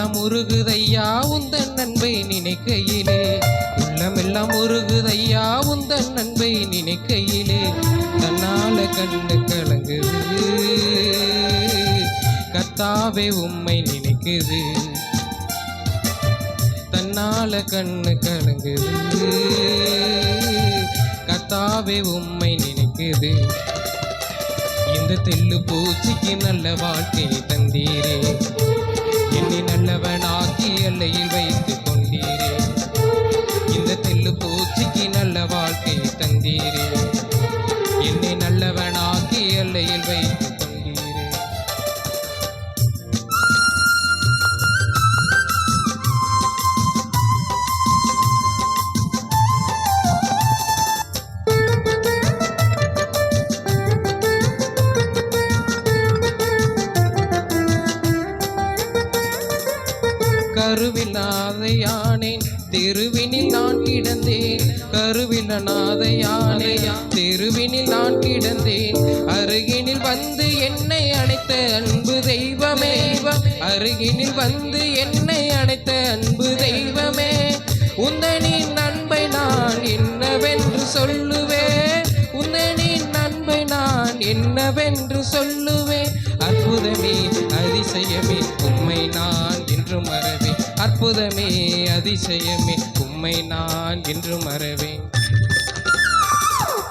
உள்ளமெல்லாம் உருகுதையா உந்தன் நண்பை நினைக்கையிலே. உள்ளமெல்லாம் உருகுதையா உந்தன் நண்பை நினைக்கையிலே. தன்னால கண்ணு கலங்குது. கத்தாவே உம்மை நினைக்குது. தன்னால கண்ணு கலங்குது. கத்தாவே உம்மை நினைக்குது. இந்த தெல்லு பூச்சிக்கு நல்ல வாழ்க்கை தந்தீரே. என்னை நல்லவனாக்கி எல்லையில் வைத்துக் கொண்டீரே. கருவில்லாத யானே தெருவினில் நான் கிடந்தேன். கருவில்லாத யானே தெருவினில் நான் கிடந்தேன். அருகினில் வந்து என்னை அணைத்த அன்பு தெய்வமே. அருகினில் வந்து என்னை அணைத்த அன்பு தெய்வமே. உந்தனின் நண்பை நான் என்னவென்று சொல்லுவேன். உந்தனின் நண்பை நான் என்னவென்று சொல்லுவேன். அற்புதமே அதிசயமே உண்மை நான் என்று மறவே அற்புதமே அதிசயமே உம்மை நான் என்று மறவேன்.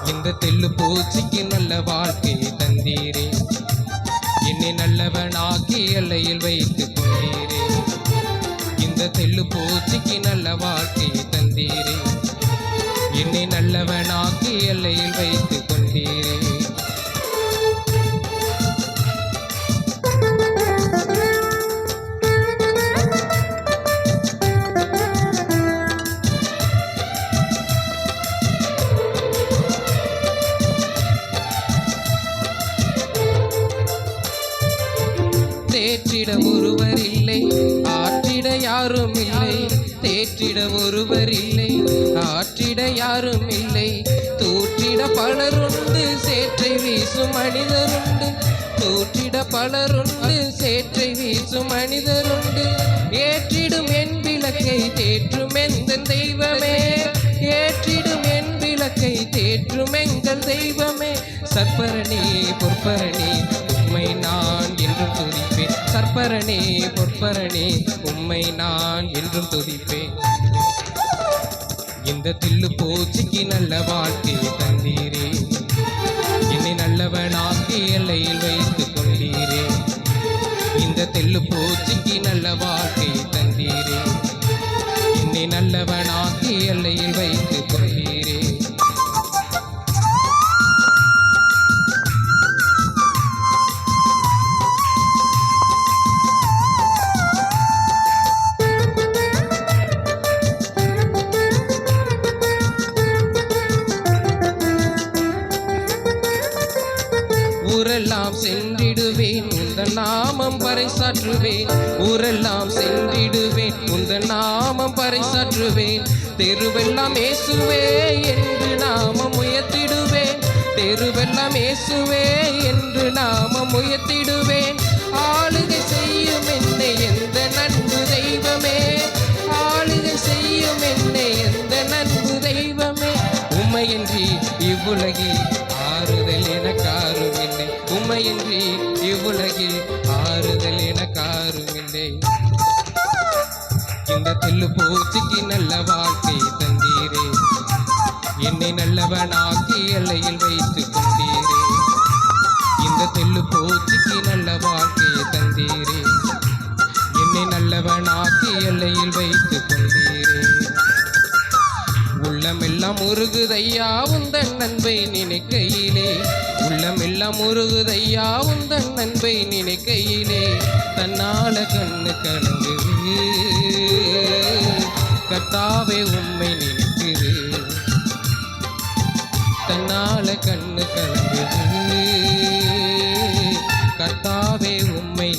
இந்த தெல்லு பூச்சிக்கு நல்ல வாழ்க்கை தந்தீரே. என்னை நல்லவனாக்கி எல்லையில் வைத்து கொண்டீரே. இந்த தெல்லு பூச்சிக்கு நல்ல வாழ்க்கை தந்தீரே. என்னை நல்லவனாக்கி எல்லையில் வைத்து யாரும் இல்லை தேற்றிட ஒருவர் இல்லை ஆற்றிட யாரும் இல்லை தூற்றிட பலருண்டு சேற்றை வீசும் மனிதருண்டு. தூற்றிட பலருண்டு சேற்றை வீசும் மனிதருண்டு. ஏற்றிடும் என் விளக்கை தேற்றும் எந்த தெய்வமே. ஏற்றிடும் என் விளக்கை தேற்றும் எங்கள் தெய்வமே. சற்பரணி துதிப்பேன் சற்பரணி உம்மை நான் என்றும் துதிப்பேன். இந்த தில்லு பூச்சிக்கு நல்ல வாழ்க்கை தந்தீரே. என்னை நல்லவனாக்கி எல்லையில் வைத்து கொண்டீரே. இந்த தெல்லு பூச்சிக்கு நல்ல வாழ்க்கை தந்தீரே. என்னை நல்லவனாக்கி எல்லையில் வைத்து ஊரெல்லாம் சென்றிடுவேன். உந்த நாமம் பறைசாற்றுவேன். ஊரெல்லாம் சென்றிடுவேன். உந்த நாமம் பறைசாற்றுவேன். தெருவெல்லாம் ஏசுவே என்று நாமம் உயர்த்திடுவேன். தெருவெல்லாம் ஏசுவே என்று நாமம் உயர்த்திடுவேன். ஆளுகை செய்யும் என்னை எந்த நன்கு தெய்வமே? ஆளுகை செய்யும் என்னை எந்த நன்கு தெய்வமே? உமையின்றி இவ்வுலகில் உமையின்றி இவ்வுலகில் ஆறுதல் என காருமில்லை இந்த தெல்லு பூச்சிக்கு நல்ல வாழ்க்கை தந்தீரே. என்னை நல்லவனாக்கி எல்லையில் வைத்து கொண்டீரே. இந்த தெல்லு பூச்சிக்கு நல்ல வாழ்க்கை தந்தீரே. என்னை நல்லவனாக்கி எல்லையில் உள்ளமெல்லாம் உருகுதையா உந்தன் நண்பை நினைக்கையிலே. உள்ளமெல்லாம் உருகுதையா உந்தன் நண்பை நினைக்கையிலே. தன்னால கண்ணு கலங்குது கத்தாவே உண்மை நினைக்குது. தன்னால கண்ணு கலங்குது கத்தாவே உண்மை